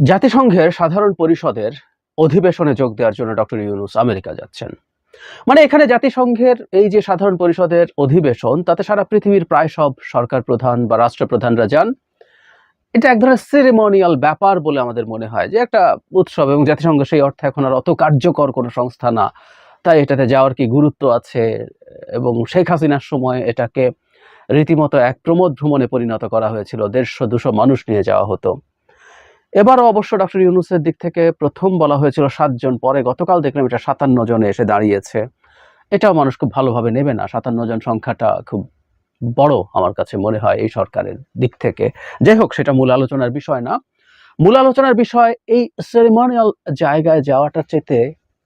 জাতিসংঘের সাধারণ পরিষদের অধিবেশনে যোগ দেওয়ার জন্য ডক্টর ইউনুস আমেরিকা যাচ্ছেন। মানে এখানে জাতিসংঘের এই যে সাধারণ পরিষদের অধিবেশন, তাতে সারা পৃথিবীর প্রায় সব সরকার প্রধান বা রাষ্ট্রপ্রধানরা যান। এটা এক ধরনের সেরেমনিয়াল ব্যাপার বলে আমাদের মনে হয় যে একটা উৎসব এবং জাতিসংঘ সেই অর্থে এখন আর অত কার্যকর কোনো সংস্থা না। তাই এটাতে যাওয়ার কি গুরুত্ব আছে? এবং শেখ হাসিনার সময় এটাকে রীতিমতো এক প্রমোদ ভ্রমণে পরিণত করা হয়েছিল। দেড়শো দুশো মানুষ নিয়ে যাওয়া হতো। এবারও অবশ্য ডক্টর ইউনুসের দিক থেকে প্রথম বলা হয়েছিল সাতজন, পরে গতকাল দেখলাম এটা সাতান্ন জনে এসে দাঁড়িয়েছে। এটাও মানুষ খুব ভালোভাবে নেবে না, সাতান্ন জন সংখ্যাটা খুব বড় আমার কাছে মনে হয় এই সরকারের দিক থেকে। যাই হোক, সেটা মূল আলোচনার বিষয় না। মূল আলোচনার বিষয়, এই সেরেমনিয়াল জায়গায় যাওয়াটার চেতে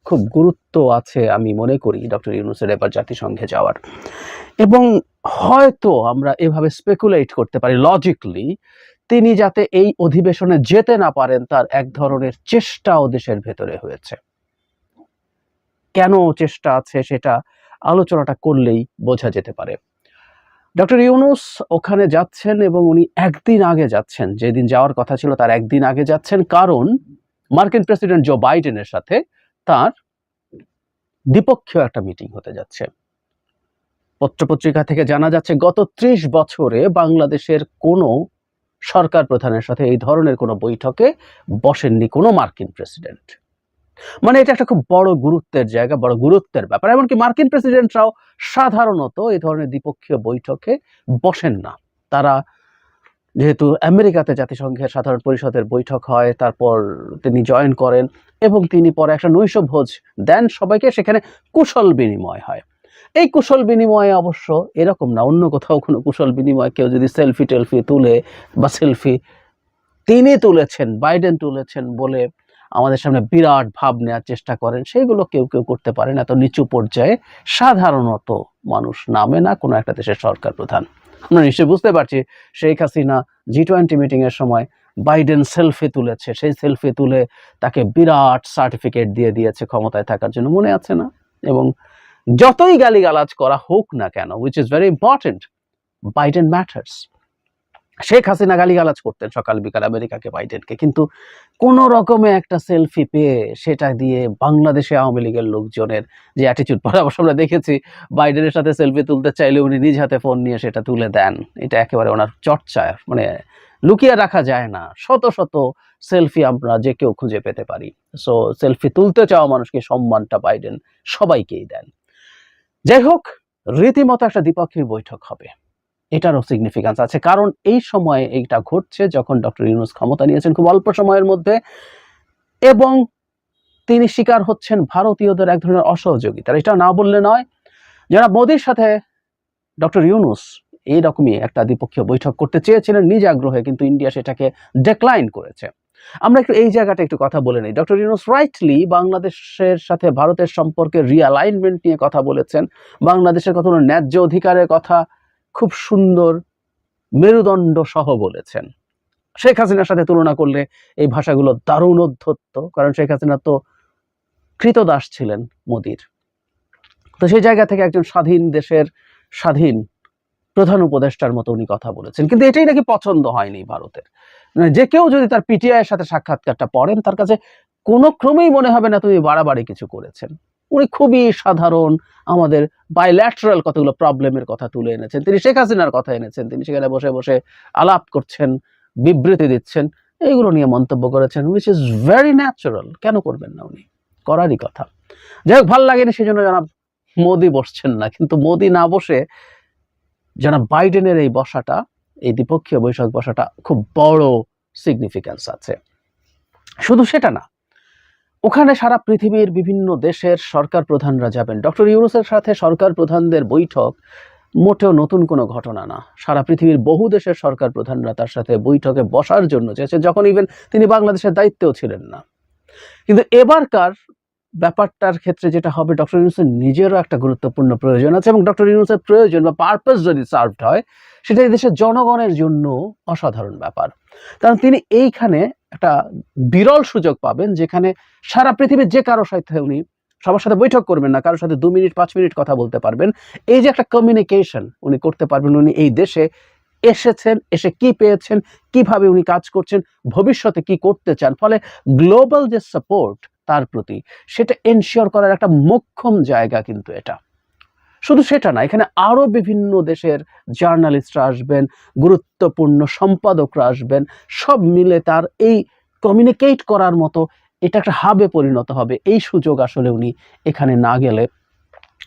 খুব গুরুত্ব আছে আমি মনে করি ডক্টর ইউনুসের এবার জাতিসংঘে যাওয়ার। এবং হয়তো আমরা এভাবে স্পেকুলেট করতে পারি লজিকলি তিনি যাতে এই অধিবেশনে যেতে না পারেন, তার এক ধরনের চেষ্টাও দেশের ভেতরে হয়েছে। কেন চেষ্টা আছে সেটা আলোচনাটা করলেই বোঝা যেতে পারে। ডক্টর ইউনুস ওখানে যাচ্ছেন এবং উনি একদিন আগে যাচ্ছেন। যেদিন যাওয়ার কথা ছিল তার একদিন আগে যাচ্ছেন। কারণ মার্কিন প্রেসিডেন্ট জো বাইডেনের সাথে তার দ্বিপক্ষীয় একটা মিটিং হতে যাচ্ছে। পত্রপত্রিকা থেকে জানা যাচ্ছে, গত ত্রিশ বছরে বাংলাদেশের কোনো সরকার প্রধানের সাথে এই ধরনের কোনো বৈঠকে বসেননি কোনো মার্কিন প্রেসিডেন্ট। মানে এটা একটা খুব বড় গুরুত্বের জায়গা, বড় গুরুত্বের ব্যাপার। এমনকি মার্কিন প্রেসিডেন্টরাও সাধারণত এই ধরনের দ্বিপক্ষীয় বৈঠকে বসেন না। তারা যেহেতু আমেরিকাতে জাতিসংঘের সাধারণ পরিষদের বৈঠক হয়, তারপর তিনি জয়েন করেন এবং তিনি পরে একটা নৈশ ভোজ দেন সবাইকে, সেখানে কুশল বিনিময় হয়। এই কুশল বিনিময়ে অবশ্য এরকম না, অন্য কোথাও কোনো কুশল বিনিময় কেউ যদি সেলফি টেলফি তুলে বা সেলফি তিনি তুলেছেন বাইডেন তুলেছেন বলে আমাদের সামনে বিরাট ভাব নেওয়ার চেষ্টা করেন সেইগুলো কেউ কেউ করতে পারেন। এত নিচু পর্যায়ে সাধারণত মানুষ নামে না, কোনো একটা দেশের সরকার প্রধান। আমরা নিশ্চয়ই বুঝতে পারছি, শেখ হাসিনা জি টোয়েন্টি মিটিংয়ের সময় বাইডেন সেলফি তুলেছে, সেই সেলফি তুলে তাকে বিরাট সার্টিফিকেট দিয়ে দিয়েছে ক্ষমতায় থাকার জন্য। মনে আছে না? এবং যতই গালিগালাজ করা হোক না কেন which is very important Biden matters Sheikh Hasina গালিগালাজ করতেন সকাল বিকাল আমেরিকাকে বাইডেনকে, কিন্তু কোন রকমে একটা সেলফি পেয়ে সেটা দিয়ে বাংলাদেশে আওয়ামী লীগের লোকজনের যে অ্যাটিচিউড পরামর্শ আমরা দেখেছি, বাইডেনের সাথে সেলফি তুলতে চাইলে উনি নিজ হাতে ফোন নিয়ে সেটা তুলে দেন। এটা একেবারে ওনার চর্চা মানে লুকিয়ে রাখা যায় না। শত শত সেলফি আমরা যে কেউ খুঁজে পেতে পারি। সো সেলফি তুলতে চাওয়া মানুষকে সম্মানটা বাইডেন সবাইকেই দেন। যাই হোক রীতিমতো একটা দ্বিপক্ষীয় বৈঠক হবে। এটারও সিগনিফিকেন্স আছে, কারণ এই সময়ে এইটা ঘটছে যখন ডক্টর ইউনুস ক্ষমতা নিয়েছেন খুব অল্প সময়ের মধ্যে এবং তিনি শিকার হচ্ছেন ভারতীয়দের এক ধরনের অসহযোগিতার এটা না বললে নয়, যারা মোদির সাথে ডক্টর ইউনুস এইরকমই একটা দ্বিপক্ষীয় বৈঠক করতে চেয়েছিলেন, নিজ আগ্রহে কিন্তু ইন্ডিয়া সেটাকে ডেক্লাইন করেছে। আমরা একটু এই জায়গাটা একটু কথা বলে নিই। ডক্টর ইউনুস রাইটলি বাংলাদেশের সাথে ভারতের সম্পর্কে রিঅ্যালাইনমেন্ট নিয়ে কথা বলেছেন। বাংলাদেশের কত ন্যায্য অধিকারের কথা খুব সুন্দর মেরুদণ্ড সহ বলেছেন। শেখ হাসিনার সাথে তুলনা করলে এই ভাষাগুলো দারুণ অধ্যত্ত, কারণ শেখ হাসিনা তো কৃতদাস ছিলেন মোদির। তো সেই জায়গা থেকে একজন স্বাধীন দেশের স্বাধীন প্রধান উপদেষ্টার মতো উনি কথা বলেছেন। কিন্তু এটাই নাকি পছন্দ হয়নি ভারতের। মানে যে কেউ যদি তার পিটিআই এর সাথে সাক্ষাৎকারটা পড়েন, তার কাছে কোনো ক্রমেই মনে হবে না তুমি বাড়াবাড়ি কিছু করেছেন। উনি খুবই সাধারণ, আমাদের বাইল্যাটারাল কতগুলো প্রবলেমের কথা তুলে এনেছেন। তিনি শেখ হাসিনার কথা এনেছেন। তিনি সেখানে বসে বসে আলাপ করছেন, বিবৃতি দিচ্ছেন। এইগুলো নিয়ে মন্তব্য করেছেন উইচ ইজ ভেরি ন্যাচারাল কেন করবেন না উনি? করারই কথা। যাই হোক, ভালো লাগেনি সেই জন্য জানাব মোদি বসছেন না। কিন্তু মোদি না বসে জানাব বাইডেনের এই বসাটা, এই দ্বিপক্ষীয় বৈঠক বসাটা খুব বড় সিগনিফিক্যান্স আছে। শুধু সেটা না, ওখানে সারা পৃথিবীর বিভিন্ন দেশের সরকার প্রধানরা যাবেন। ডক্টর ইউনুসের সাথে সরকার প্রধানদের বৈঠক মোটেও নতুন কোনো ঘটনা না। সারা পৃথিবীর বহু দেশের সরকার প্রধানরা তার সাথে বৈঠকে বসার জন্য চেয়েছে যখন ইভেন তিনি বাংলাদেশের দায়িত্বেও ছিলেন না। কিন্তু এবারকার ব্যাপারটার ক্ষেত্রে যেটা হবে ডক্টর ইউনুসের নিজেরও একটা গুরুত্বপূর্ণ প্রয়োজন আছে এবং ডক্টর ইউনুসের প্রয়োজন বা পারপাস যদি সার্ভড হয়, সেটা এই দেশের জনগণের জন্য অসাধারণ ব্যাপার। কারণ তিনি এইখানে একটা বিরল সুযোগ পাবেন যেখানে সারা পৃথিবীর যে কারও সাথে উনি সবার সাথে বৈঠক করবেন না কারোর সাথে দু মিনিট, পাঁচ মিনিট কথা বলতে পারবেন। এই যে একটা কমিউনিকেশন উনি করতে পারবেন উনি এই দেশে, এসেছেন, এসে কি পেয়েছেন, কীভাবে উনি কাজ করছেন, ভবিষ্যতে কি করতে চান, ফলে গ্লোবাল যে সাপোর্ট তার প্রতি। সেটা এনশিওর করার একটা মোক্ষম জায়গা কিন্তু এটা। শুধু সেটা না, এখানে আরও বিভিন্ন দেশের জার্নালিস্টরা আসবেন, গুরুত্বপূর্ণ সম্পাদকরা আসবেন, সব মিলে তার এই কমিউনিকেট করার মতো এটা একটা হাবে পরিণত হবে। এই সুযোগ আসলে উনি এখানে না গেলে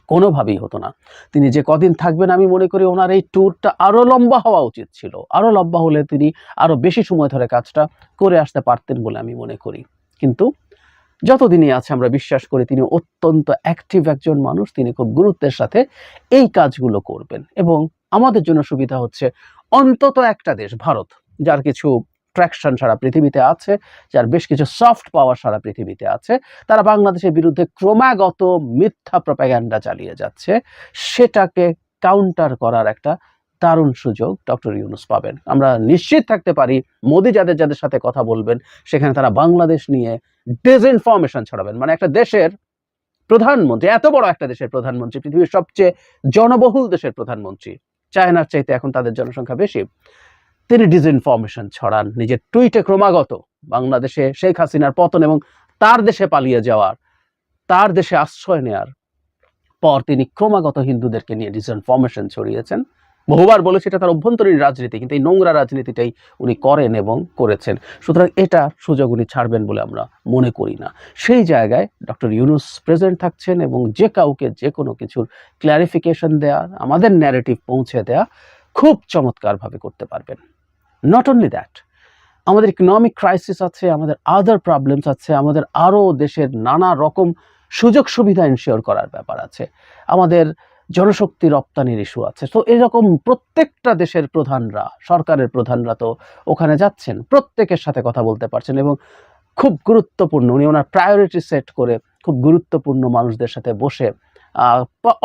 কোনোভাবেই হতো না। তিনি যে কদিন থাকবেন আমি মনে করি ওনার এই ট্যুরটা আরও লম্বা হওয়া উচিত ছিল। আরও লম্বা হলে তিনি আরও বেশি সময় ধরে কাজটা করে আসতে পারতেন বলে আমি মনে করি। কিন্তু যতদিনই আছে, আমরা বিশ্বাস করি তিনি অত্যন্ত অ্যাক্টিভ একজন মানুষ, তিনি খুব গুরুত্বের সাথে এই কাজগুলো করবেন। এবং আমাদের জন্য সুবিধা হচ্ছে অন্তত একটা দেশ, ভারত, যার কিছু ট্র্যাকশন সারা পৃথিবীতে আছে, যার বেশ কিছু সফট পাওয়ার সারা পৃথিবীতে আছে। তারা বাংলাদেশের বিরুদ্ধে ক্রমাগত মিথ্যা প্রপাগ্যান্ডা চালিয়ে যাচ্ছে। সেটাকে কাউন্টার করার একটা দারুণ সুযোগ ডক্টর ইউনুস পাবেন। আমরা নিশ্চিত থাকতে পারি, মোদি যাদের যাদের সাথে কথা বলবেন, সেখানে তারা বাংলাদেশ নিয়ে ডিসইনফরমেশন ছড়াবেন। মানে একটা দেশের প্রধানমন্ত্রী, এত বড় একটা দেশের প্রধানমন্ত্রী, পৃথিবীর সবচেয়ে জনবহুল দেশের প্রধানমন্ত্রী, চায়নার চাইতে এখন তাদের জনসংখ্যা বেশি, তিনি ডিসইনফরমেশন ছড়ান। নিজের টুইটে ক্রমাগত বাংলাদেশে শেখ হাসিনার পতন এবং তার দেশে পালিয়ে যাওয়ার, তার দেশে আশ্রয় নেয়ার পর তিনি ক্রমাগত হিন্দুদেরকে নিয়ে ডিসইনফরমেশন ছড়িয়েছেন। বহুবার বলেছে এটা তার অভ্যন্তরীণ রাজনীতি, কিন্তু এই নোংরা রাজনীতিটাই উনি করেন এবং করেছেন। সুতরাং এটা সুযোগ উনি ছাড়বেন বলে আমরা মনে করি না। সেই জায়গায় ডক্টর ইউনুস প্রেজেন্ট থাকছেন এবং যে কাউকে যে কোনো কিছুর ক্ল্যারিফিকেশন দেয়া, আমাদের ন্যারেটিভ পৌঁছে দেয়া খুব চমৎকারভাবে করতে পারবেন। নট অনলি দ্যাট আমাদের ইকোনমিক ক্রাইসিস আছে, আমাদের আদার প্রবলেমস আছে, আমাদের আরও দেশের নানা রকম সুযোগ সুবিধা এনশিওর করার ব্যাপার আছে। আমাদের জনশক্তি রপ্তানির ইস্যু আছে। তো এরকম প্রত্যেকটা দেশের প্রধানরা, সরকারের প্রধানরা তো ওখানে যাচ্ছেন, প্রত্যেকের সাথে কথা বলতে পারছেন এবং খুব গুরুত্বপূর্ণ, উনি ওনার প্রায়োরিটি সেট করে খুব গুরুত্বপূর্ণ মানুষদের সাথে বসে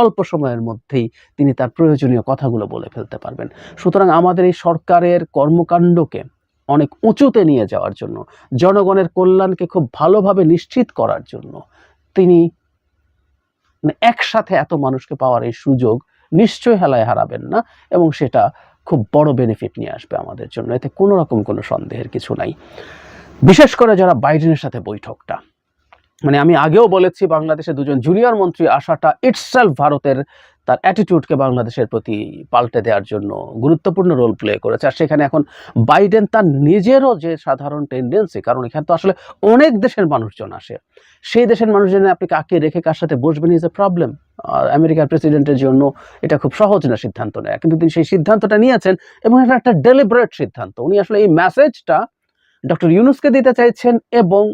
অল্প সময়ের মধ্যেই তিনি তার প্রয়োজনীয় কথাগুলো বলে ফেলতে পারবেন। সুতরাং আমাদের এই সরকারের কর্মকাণ্ডকে অনেক উঁচুতে নিয়ে যাওয়ার জন্য, জনগণের কল্যাণকে খুব ভালোভাবে নিশ্চিত করার জন্য তিনি মানে একসাথে এত মানুষকে পাওয়ার এই সুযোগ নিশ্চয়ই হেলায় হারাবেন না এবং সেটা খুব বড় বেনিফিট নিয়ে আসবে আমাদের জন্য। এতে কোনো রকম কোনো সন্দেহের কিছু নাই। বিশেষ করে যারা বাইডেনের সাথে বৈঠকটা। মানে আমি আগেও বলেছি বাংলাদেশে দুজন জুনিয়র মন্ত্রী আসাটা ইটসেলফ ভারতের তার অ্যাটিটিউডকে বাংলাদেশের প্রতি পাল্টে দেওয়ার জন্য গুরুত্বপূর্ণ রোল প্লে করেছে। আর সেখানে এখন বাইডেন তার নিজেরও যে সাধারণ টেন্ডেন্সি কারণ এখানে তো আসলে অনেক দেশের মানুষজন আসে। সেই দেশের মানুষজনের আপনি কাকে রেখে কার সাথে বসবেন ইজ এ প্রবলেম আর আমেরিকার প্রেসিডেন্টের জন্য এটা খুব সহজ না সিদ্ধান্ত নেয় কিন্তু তিনি সেই সিদ্ধান্তটা নিয়েছেন এবং এটা একটা ডেলিবারেট সিদ্ধান্ত। উনি আসলে এই মেসেজটা ডক্টর ইউনুসকে দিতে চাইছেন এবং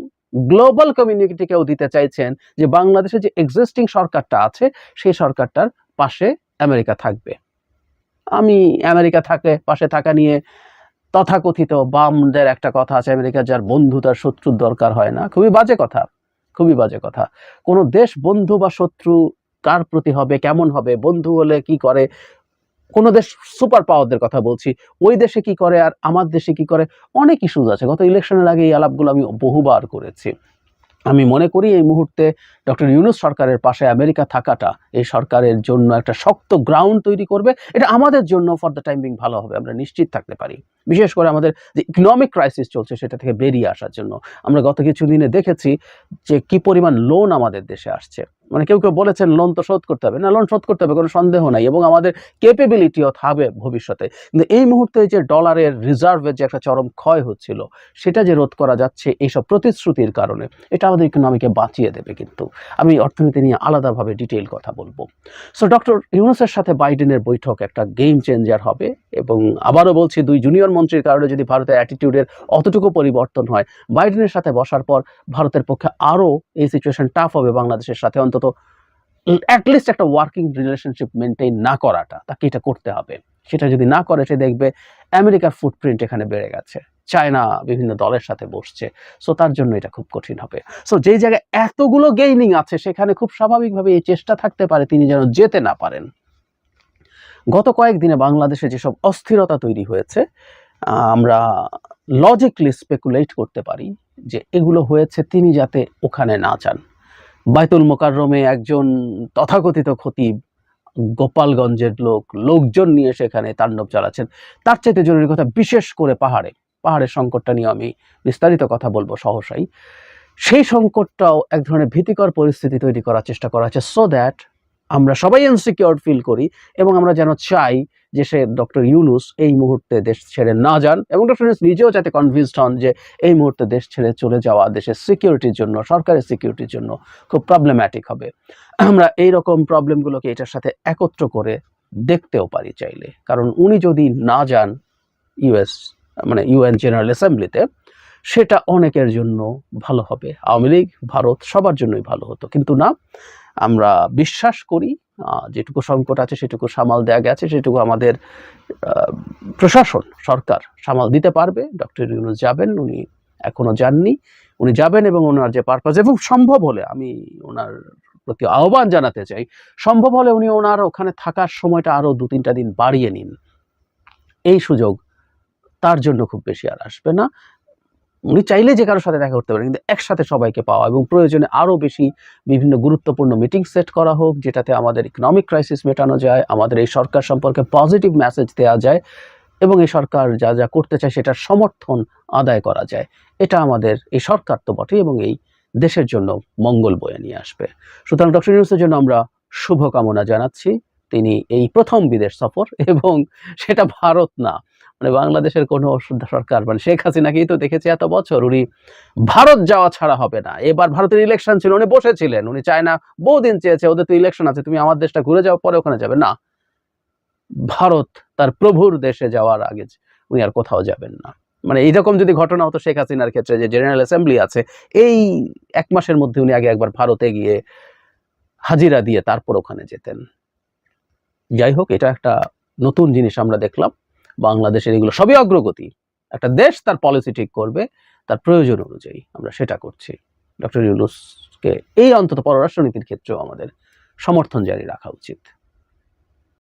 গ্লোবাল কমিউনিটিকেও দিতে চাইছেন যে বাংলাদেশে যে এক্সিস্টিং সরকারটা আছে, সেই সরকারটার পাশে আমেরিকা থাকবে। আমি আমেরিকা থাকে, পাশে থাকা নিয়ে তথাকথিত বামদের একটা কথা আছে আমেরিকা, যার বন্ধু তার শত্রুর দরকার হয় না। খুবই বাজে কথা, খুবই বাজে কথা। কোনো দেশ বন্ধু বা শত্রু কার প্রতি হবে, কেমন হবে, বন্ধু হলে কি করে? কোনো দেশ সুপার পাওয়ারদের কথা বলছি, ওই দেশে কি করে আর আমার দেশে কি করে? অনেক ইস্যুজ আছে। গত ইলেকশনের আগে এই আলাপগুলো আমি বহুবার করেছি। আমি মনে করি এই মুহূর্তে ডক্টর ইউনুস সরকারের পাশে আমেরিকা থাকাটা এই সরকারের জন্য একটা শক্ত গ্রাউন্ড তৈরি করবে। এটা আমাদের জন্য ফর দ্য টাইম বিং ভালো হবে, আমরা নিশ্চিত থাকতে পারি। বিশেষ করে আমাদের যে ইকোনমিক ক্রাইসিস চলছে সেটা থেকে বেরিয়ে আসার জন্য। আমরা গত কিছু দিনে দেখেছি যে কি পরিমাণ লোন আমাদের দেশে আসছে। মানে কেউ কেউ বলেছেন লোন তো শোধ করতে হবে। না লোন শোধ করতে হবে, কোনো সন্দেহ নাই এবং আমাদের ক্যাপেবিলিটিও থাকবে ভবিষ্যতে। কিন্তু এই মুহূর্তে যে ডলারের রিজার্ভের যে একটা চরম ক্ষয় হচ্ছিল, সেটা যে রোধ করা যাচ্ছে এইসব প্রতিশ্রুতির কারণে, এটা আমাদের ইকোনমিকে বাঁচিয়ে দেবে কিন্তু। আমি অর্থনীতি নিয়ে আলাদাভাবে ডিটেইল কথা বলব। সো ডক্টর ইউনুসের সাথে বাইডেনের বৈঠক একটা গেম চেঞ্জার হবে এবং আবারও বলছি, দুই জুনিয়র মন্ত্রীর কারণে যদি ভারতের অ্যাটিটিউডের অতটুকু পরিবর্তন হয়, বাইডেনের সাথে বসার পর ভারতের পক্ষে আরও এই সিচুয়েশন টাফ হবে, বাংলাদেশের সাথে অন্তত অ্যাটলিস্ট একটা ওয়ার্কিং রিলেশনশিপ মেনটেন না করাটা, তাকে এটা করতে হবে। সেটা যদি না করে, সে দেখবে আমেরিকার ফুটপ্রিন্ট এখানে বেড়ে গেছে। চায়না বিভিন্ন দলের সাথে বসছে। সো তার জন্য এটা খুব কঠিন হবে। সো যেই জায়গায় এতগুলো গেইনিং আছে, সেখানে খুব স্বাভাবিকভাবে এই চেষ্টা থাকতে পারে, তিনি যেন যেতে না পারেন। গত কয়েকদিনে বাংলাদেশে যেসব অস্থিরতা তৈরি হয়েছে আমরা লজিকলি স্পেকুলেট করতে পারি যে এগুলো হয়েছে তিনি যাতে ওখানে না যান। বাইতুল মোকাররমে একজন তথাকথিত খতিব, গোপালগঞ্জের লোক, লোকজন নিয়ে সেখানে তাণ্ডব চালাচ্ছেন। তার চাইতে জরুরি কথা, বিশেষ করে পাহাড়ে। পাহাড়ের সংকটটা নিয়ে আমি বিস্তারিত কথা বলব সহসাই। সেই সংকটটাও এক ধরনের ভীতিকর পরিস্থিতি তৈরি করার চেষ্টা করা হচ্ছে। সো দ্যাট আমরা সবাই ইনসিকিউর ফিল করি এবং আমরা যেন চাই যে সে ডক্টর ইউনুস এই মুহূর্তে দেশ ছেড়ে না যান এবং ডক্টর ইউনুস নিজেও যাতে কনভিন্সড হন যে এই মুহূর্তে দেশ ছেড়ে চলে যাওয়া দেশের সিকিউরিটির জন্য, সরকারের সিকিউরিটির জন্য খুব প্রবলেম্যাটিক হবে। আমরা এই রকম প্রবলেমগুলোকে এটার সাথে একত্র করে দেখতেও পারি চাইলে। কারণ উনি যদি না যান ইউএস মানে ইউএন জেনারেল অ্যাসেম্বলিতে সেটা অনেকের জন্য ভালো হবে। আওয়ামী লীগ, ভারত সবার জন্যই ভালো হতো। কিন্তু না আমরা বিশ্বাস করি যেটুকু সংকট আছে সেটুকু সামাল দেওয়া গেছে, সেটুকু আমাদের প্রশাসন, সরকার সামাল দিতে পারবে। ডক্টর ইউনুস যাবেন, উনি এখনও যাননি। উনি যাবেন এবং ওনার যে পারপাস এবং সম্ভব হলে, আমি ওনার প্রতি আহ্বান জানাতে চাই, সম্ভব হলে উনি ওনার ওখানে থাকার সময়টা আরও দু তিনটা দিন বাড়িয়ে নিন। এই সুযোগ তার জন্য খুব বেশি আর আসবে না। উনি চাইলে যে কারোর সাথে দেখা করতে পারেন, কিন্তু একসাথে সবাইকে পাওয়া এবং প্রয়োজনে আরও বেশি বিভিন্ন গুরুত্বপূর্ণ মিটিং সেট করা হোক, যেটাতে আমাদের ইকোনমিক ক্রাইসিস মেটানো যায়, আমাদের এই সরকার সম্পর্কে পজিটিভ মেসেজ দেওয়া যায় এবং এই সরকার যা যা করতে চায় সেটার সমর্থন আদায় করা যায়। এটা আমাদের এই সরকার তো বটে এবং এই দেশের জন্য মঙ্গল বয়ে নিয়ে আসবে। সুতরাং ডক্টর ইউনুসের জন্য আমরা শুভকামনা জানাচ্ছি। তিনি এই প্রথম বিদেশ সফর এবং সেটা ভারত না মানে বাংলাদেশের কোনো সরকার মানে শেখ হাসিনাকেই তো দেখেছি এত বছর উনি ভারত যাওয়া ছাড়া হবে না। এবার ভারতের ইলেকশন ছিল, উনি বসেছিলেন, উনি চায় না, বহুদিন চেয়েছে, ওদের তো ইলেকশন আছে, তুমি আমার দেশটা ঘুরে যাও, পরে ওখানে যাবে। না, ভারত তার প্রভুর দেশে যাওয়ার আগে উনি আর কোথাও যাবেন না। মানে এইরকম যদি ঘটনা হতো শেখ হাসিনার ক্ষেত্রে যে জেনারেল অ্যাসেম্বলি আছে, এই এক মাসের মধ্যে উনি আগে একবার ভারতে গিয়ে হাজিরা দিয়ে তারপর ওখানে যেতেন। যাই হোক, এটা একটা নতুন জিনিস আমরা দেখলাম। বাংলাদেশের এগুলো সবই অগ্রগতি। একটা দেশ তার পলিসি ঠিক করবে, তার প্রয়োজন অনুযায়ী আমরা সেটা করছি। ডক্টর ইউনুসকে এই অন্তত পররাষ্ট্রনীতির ক্ষেত্রেও আমাদের সমর্থন জারি রাখা উচিত।